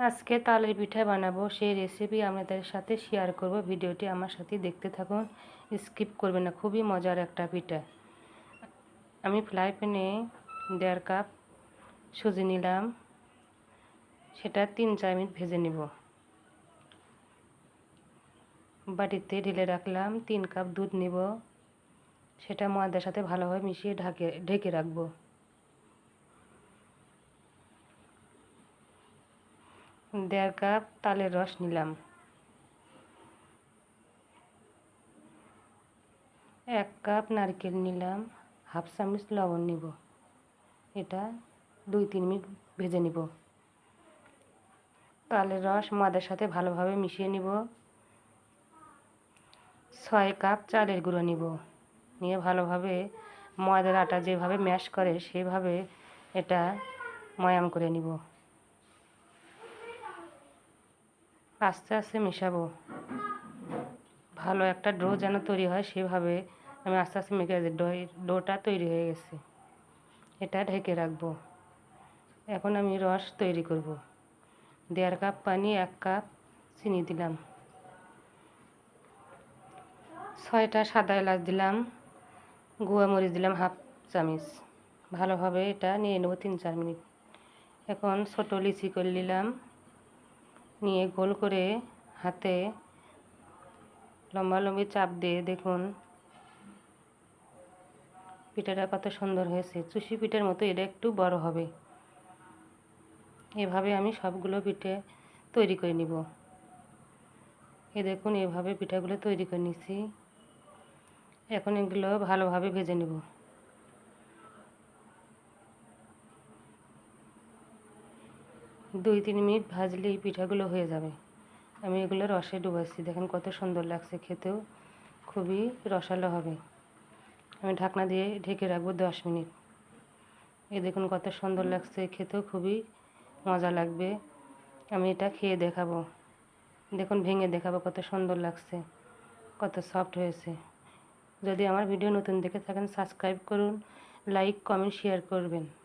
আজকে তালের পিঠা বানাবো। সেই রেসিপি আপনাদের সাথে শেয়ার করব। ভিডিওটি আমার সাথে দেখতে থাকুন। স্কিপ করবেন না। খুবই মজার একটা পিঠা। আমি ফ্রাই প্যানে দেড় কাপ সুজি নিলাম। সেটা তিন চার মিনিট ভেজে নেব। বাটিতে ঢেলে রাখলাম। তিন কাপ দুধ নেব। সেটা ময়দার সাথে ভালোভাবে মিশিয়ে ঢাকে ঢেকে রাখব। দেড় কাপ তালের রস নিলাম। এক কাপ নারকেল নিলাম, হাফ চামচ লবণ নিব। এটা দুই তিন মিনিট ভেজে নিব। তালের রস মাদের সাথে ভালোভাবে মিশিয়ে নিব। ছয় কাপ চালের গুঁড়ো নিব। নিয়ে ভালোভাবে ময়দার আটা যেভাবে ম্যাশ করে, সেভাবে এটা ময়াম করে নিব। আস্তে আস্তে মেশাবো। ভালো একটা ডো যেন তৈরি হয়, সেভাবে আমি আস্তে আস্তে মেখে ডো ডোটা তৈরি হয়ে গেছে। এটা ঢেকে রাখব। এখন আমি রস তৈরি করব। দেড় কাপ পানি, এক কাপ চিনি দিলাম। ছয়টা সাদা এলাচ দিলাম। গুয়া মরিচ দিলাম হাফ চামচ। ভালোভাবে এটা নিয়ে নেব তিন চার মিনিট। এখন ছোটো লিচি করে নিলাম। নিয়ে গোল করে হাতে লম্বা লম্বি চাপ দিয়ে দেখুন পিঠাটা কত সুন্দর হয়েছে। চুষি পিঠের মতো এটা একটু বড় হবে। এভাবে আমি সবগুলো পিঠে তৈরি করে নিব। এ দেখুন, এভাবে পিঠাগুলো তৈরি করে নিছি এখন এগুলো ভালোভাবে ভেজে নেব। দুই তিন মিনিট ভাজলেই পিঠাগুলো হয়ে যাবে। আমি এগুলো রসে ডুবাচ্ছি। দেখেন কত সুন্দর লাগছে খেতেও। খুবই রসালো হবে। আমি ঢাকনা দিয়ে ঢেকে রাখব দশ মিনিট। এ দেখুন কত সুন্দর লাগছে খেতেও। খুবই মজা লাগবে। আমি এটা খেয়ে দেখাবো। দেখুন ভেঙে দেখাবো কত সুন্দর লাগছে। কত সফট হয়েছে। যদি আমার ভিডিও নতুন দেখে থাকেন, সাবস্ক্রাইব করুন, লাইক, কমেন্ট, শেয়ার করবেন।